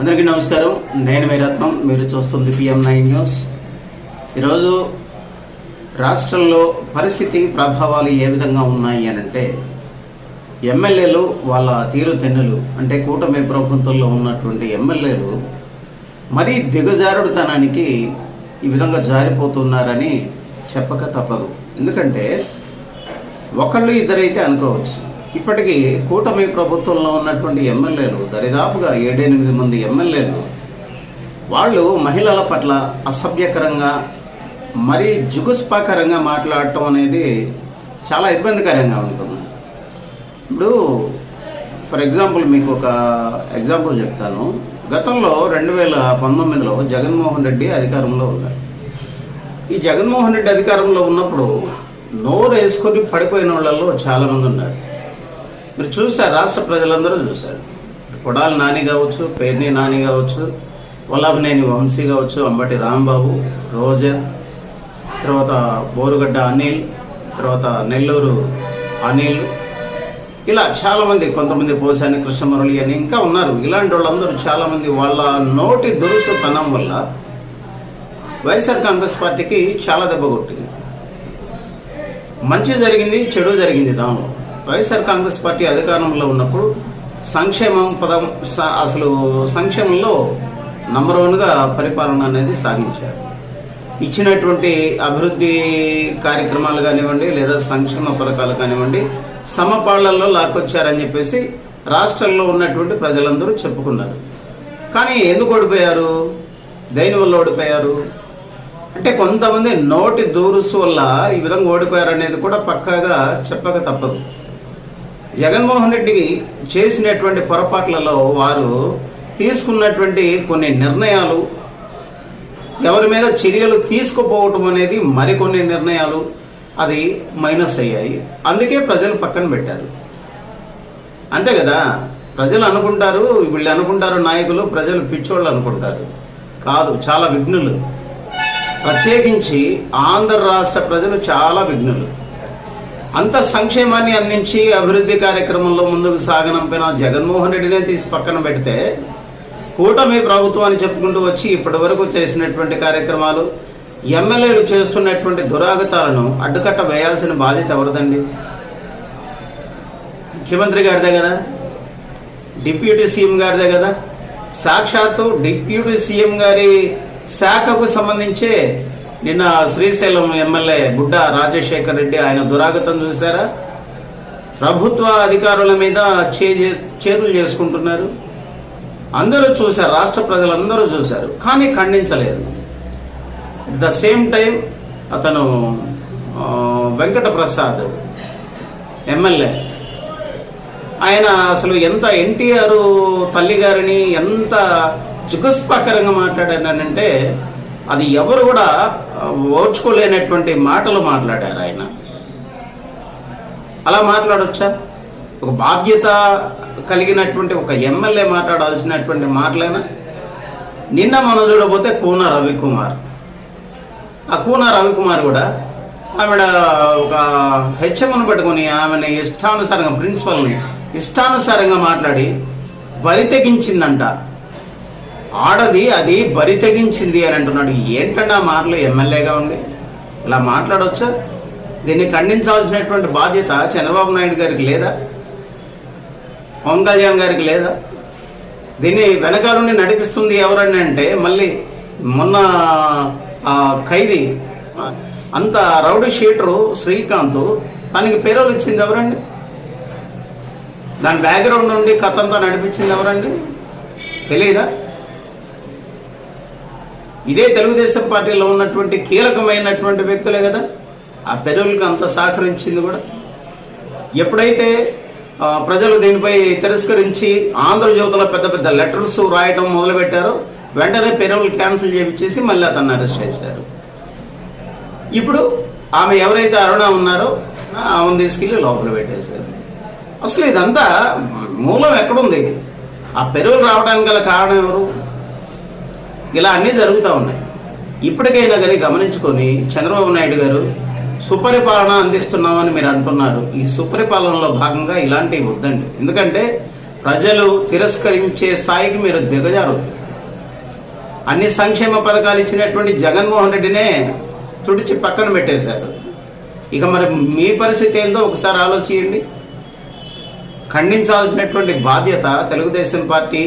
అందరికీ నమస్కారం. నేను మీ రత్నం. మీరు చూస్తుంది పిఎం నైన్ న్యూస్. ఈరోజు రాష్ట్రంలో పరిస్థితి ప్రభావాలు ఏ విధంగా ఉన్నాయి అని అంటే ఎమ్మెల్యేలు వాళ్ళ తీరు తెన్నులు అంటే కూటమి ప్రభుత్వంలో ఉన్నటువంటి ఎమ్మెల్యేలు మరీ దిగజారుడుతనానికి ఈ విధంగా జారిపోతున్నారని చెప్పక తప్పదు. ఎందుకంటే ఒకళ్ళు ఇద్దరైతే అనుకోవచ్చు. ఇప్పటికీ కూటమి ప్రభుత్వంలో ఉన్నటువంటి ఎమ్మెల్యేలు దరిదాపుగా ఏడెనిమిది మంది ఎమ్మెల్యేలు వాళ్ళు మహిళల పట్ల అసభ్యకరంగా మరీ జుగుస్పాకరంగా మాట్లాడటం అనేది చాలా ఇబ్బందికరంగా ఉంటుంది ఇప్పుడు ఫర్ ఎగ్జాంపుల్ మీకు ఒక ఎగ్జాంపుల్ చెప్తాను. గతంలో రెండు వేల పంతొమ్మిదిలో జగన్మోహన్ రెడ్డి అధికారంలో ఉన్నారు. ఈ జగన్మోహన్ రెడ్డి అధికారంలో ఉన్నప్పుడు నోరు వేసుకొని పడిపోయిన వాళ్ళలో చాలామంది ఉన్నారు. మీరు చూసారు రాష్ట్ర ప్రజలందరూ చూశారు కొడాలి నాని కావచ్చు పేర్ని నాని కావచ్చు వల్లభనేని వంశీ కావచ్చు అంబటి రాంబాబు రోజా తర్వాత బోరుగడ్డ అనిల్ తర్వాత నెల్లూరు అనిల్ ఇలా చాలామంది కొంతమంది పోసాని కృష్ణమురళి అని ఇంకా ఉన్నారు. ఇలాంటి వాళ్ళందరూ చాలామంది వాళ్ళ నోటి దురుసుతనం వల్ల వైఎస్ఆర్ కాంగ్రెస్ పార్టీకి చాలా దెబ్బ కొట్టింది. మంచి జరిగింది చెడు జరిగింది దానిలో. వైఎస్ఆర్ కాంగ్రెస్ పార్టీ అధికారంలో ఉన్నప్పుడు సంక్షేమం పదం అసలు సంక్షేమంలో నంబర్ వన్గా పరిపాలన అనేది సాగించారు. ఇచ్చినటువంటి అభివృద్ధి కార్యక్రమాలు కానివ్వండి లేదా సంక్షేమ పథకాలు కానివ్వండి సమపాళ్ళలో లాక్కొచ్చారని చెప్పేసి రాష్ట్రంలో ఉన్నటువంటి ప్రజలందరూ చెప్పుకున్నారు. కానీ ఎందుకు ఓడిపోయారు? దేని వల్ల ఓడిపోయారు? అంటే కొంతమంది నోటి దూరుసు వల్ల ఈ విధంగా ఓడిపోయారు అనేది కూడా పక్కాగా చెప్పక తప్పదు. జగన్మోహన్ రెడ్డి చేసినటువంటి పొరపాట్లలో వారు తీసుకున్నటువంటి కొన్ని నిర్ణయాలు ఎవరి మీద చర్యలు తీసుకుపోవటం అనేది మరికొన్ని నిర్ణయాలు అది మైనస్ అయ్యాయి. అందుకే ప్రజలు పక్కన పెట్టారు. అంతే కదా? ప్రజలు అనుకుంటారు వీళ్ళు అనుకుంటారు నాయకులు ప్రజలు పిచ్చోళ్ళు అనుకుంటారు. కాదు చాలా విఘ్నులు. ప్రత్యేకించి ఆంధ్ర రాష్ట్ర ప్రజలు చాలా విఘ్నులు. అంత సంక్షేమాన్ని అందించి అభివృద్ధి కార్యక్రమంలో ముందుకు సాగనంపిన జగన్మోహన్ రెడ్డినే తీసి పక్కన పెడితే కూటమి ప్రభుత్వాన్ని చెప్పుకుంటూ వచ్చి ఇప్పటి వరకు చేసినటువంటి కార్యక్రమాలు ఎమ్మెల్యేలు చేస్తున్నటువంటి దురాగతాలను అడ్డుకట్ట వేయాల్సిన బాధ్యత ఎవరిదండి? ముఖ్యమంత్రి గారిదే కదా? డిప్యూటీ సీఎం గారిదే కదా? సాక్షాత్తు డిప్యూటీ సీఎం గారి శాఖకు సంబంధించే నిన్న శ్రీశైలం ఎమ్మెల్యే బుడ్డ రాజశేఖర్ రెడ్డి ఆయన దురాగతం చూసారా ప్రభుత్వ అధికారుల మీద చే- చేతులు చేసుకుంటున్నారు. అందరూ చూశారు రాష్ట్ర ప్రజలందరూ చూశారు కానీ ఖండించలేదు. అట్ ద సేమ్ టైం అతను వెంకట ప్రసాద్ ఎమ్మెల్యే. ఆయన అసలు ఎంత ఎన్టీఆర్ తల్లి గారిని ఎంత జుగుస్పాకరంగా మాట్లాడానంటే అది ఎవరు కూడా ఓర్చుకోలేనటువంటి మాటలు మాట్లాడారు ఆయన. అలా మాట్లాడొచ్చా? ఒక బాధ్యత కలిగినటువంటి ఒక ఎమ్మెల్యే మాట్లాడాల్సినటువంటి మాటలైనా? నిన్న మనం చూడబోతే కూన రవికుమార్. ఆ కూన రవికుమార్ కూడా ఆవిడ ఒక హెచ్ఎంను పట్టుకొని ఆమెని ఇష్టానుసారంగా ప్రిన్సిపల్ని ఇష్టానుసారంగా మాట్లాడి బరి తెగించిందంట. ఆడది అది బరి తెగించింది అని అంటున్నాడు. ఏంటంటే ఆ మాటలు ఎమ్మెల్యేగా ఉంది? ఇలా మాట్లాడవచ్చా దీన్ని ఖండించాల్సినటువంటి బాధ్యత చంద్రబాబు నాయుడు గారికి లేదా? పవన్ కళ్యాణ్ గారికి లేదా? దీన్ని వెనకాల నుండి నడిపిస్తుంది ఎవరని అంటే మళ్ళీ మొన్న ఖైదీ అంత రౌడీ షీటరు శ్రీకాంత్ తనకి పేరోలు ఇచ్చింది ఎవరండి? దాని బ్యాక్గ్రౌండ్ నుండి కథ అంతా నడిపించింది ఎవరండి? తెలియదా ఇదే తెలుగుదేశం పార్టీలో ఉన్నటువంటి కీలకమైనటువంటి వ్యక్తులే కదా. ఆ పెరువులకు అంత సహకరించింది కూడా. ఎప్పుడైతే ప్రజలు దీనిపై తిరస్కరించి ఆంధ్రజ్యోతిలో పెద్ద పెద్ద లెటర్స్ రాయటం మొదలుపెట్టారో వెంటనే పెరోల్ క్యాన్సిల్ చేయించేసి మళ్ళీ అతన్ని అరెస్ట్ చేశారు. ఇప్పుడు ఆమె ఎవరైతే అరుణ ఉన్నారో ఆమెను తీసుకెళ్ళి లోపల పెట్టేశారు. అసలు ఇదంతా మూలం ఎక్కడుంది? ఆ పెరువులు రావడానికి గల కారణం ఎవరు? ఇలా అన్నీ జరుగుతూ ఉన్నాయి. ఇప్పటికైనా కానీ గమనించుకొని చంద్రబాబు నాయుడు గారు సుపరిపాలన అందిస్తున్నామని మీరు అంటున్నారు. ఈ సుపరిపాలనలో భాగంగా ఇలాంటివి వద్దండి. ఎందుకంటే ప్రజలు తిరస్కరించే స్థాయికి మీరు దిగజారు. అన్ని సంక్షేమ పథకాలు ఇచ్చినటువంటి జగన్మోహన్ రెడ్డినే తుడిచి పక్కన పెట్టేశారు. ఇక మరి మీ పరిస్థితి ఏందో ఒకసారి ఆలోచించండి. ఖండించాల్సినటువంటి బాధ్యత తెలుగుదేశం పార్టీ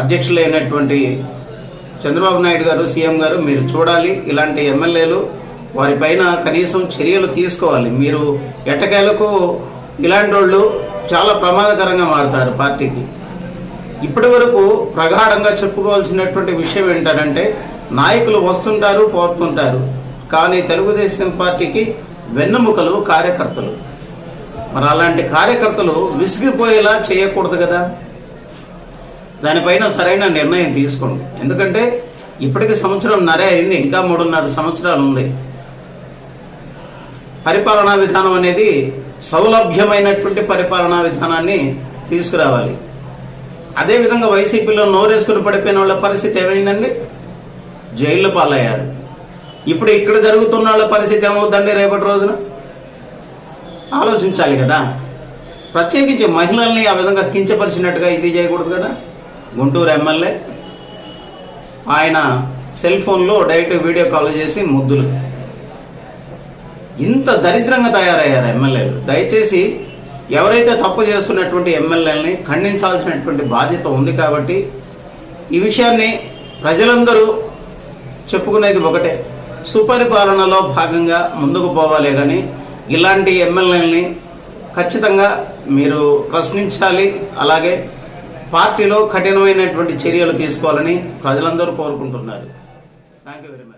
అధ్యక్షులైనటువంటి చంద్రబాబు నాయుడు గారు సీఎం గారు మీరు చూడాలి. ఇలాంటి ఎమ్మెల్యేలు వారిపైన కనీసం చర్యలు తీసుకోవాలి. మీరు ఎట్టకేలకు ఇలాంటి వాళ్ళు చాలా ప్రమాదకరంగా మారుతారు పార్టీకి. ఇప్పటి వరకు ప్రగాఢంగా చెప్పుకోవాల్సినటువంటి విషయం ఏంటంటే నాయకులు వస్తుంటారు పోతుంటారు. కానీ తెలుగుదేశం పార్టీకి వెన్నెముకలు కార్యకర్తలు. మరి అలాంటి కార్యకర్తలు విసిగిపోయేలా చేయకూడదు కదా. దానిపైన సరైన నిర్ణయం తీసుకోండి. ఎందుకంటే ఇప్పటికి సంవత్సరం నరే అయింది ఇంకా మూడున్నర సంవత్సరాలు ఉంది. పరిపాలనా విధానం అనేది సౌలభ్యమైనటువంటి పరిపాలనా విధానాన్ని తీసుకురావాలి. అదేవిధంగా వైసీపీలో నోరేసుకుని పడిపోయిన వాళ్ళ పరిస్థితి ఏమైందండి? జైళ్ళు పాలయ్యారు. ఇప్పుడు ఇక్కడ జరుగుతున్న వాళ్ళ పరిస్థితి ఏమవుతుందండి రేపటి రోజున? ఆలోచించాలి కదా. ప్రత్యేకించి మహిళల్ని ఆ విధంగా కించపరిచినట్టుగా ఇది చేయకూడదు కదా. గుంటూరు ఎమ్మెల్యే. ఆయన సెల్ ఫోన్లో డైరెక్ట్ వీడియో కాల్ చేసి ముద్దులు. ఇంత దరిద్రంగా తయారయ్యారు ఎమ్మెల్యేలు. దయచేసి ఎవరైతే తప్పు చేస్తున్నటువంటి ఎమ్మెల్యేలని ఖండించాల్సినటువంటి బాధ్యత ఉంది కాబట్టి ఈ విషయాన్ని ప్రజలందరూ చెప్పుకునేది ఒకటే. సుపరిపాలనలో భాగంగా ముందుకు పోవాలే కానీ ఇలాంటి ఎమ్మెల్యేలని ఖచ్చితంగా మీరు ప్రశ్నించాలి. అలాగే పార్టీలో కఠినమైనటువంటి చర్యలు తీసుకోవాలని ప్రజలందరూ కోరుకుంటున్నారు. Thank you very much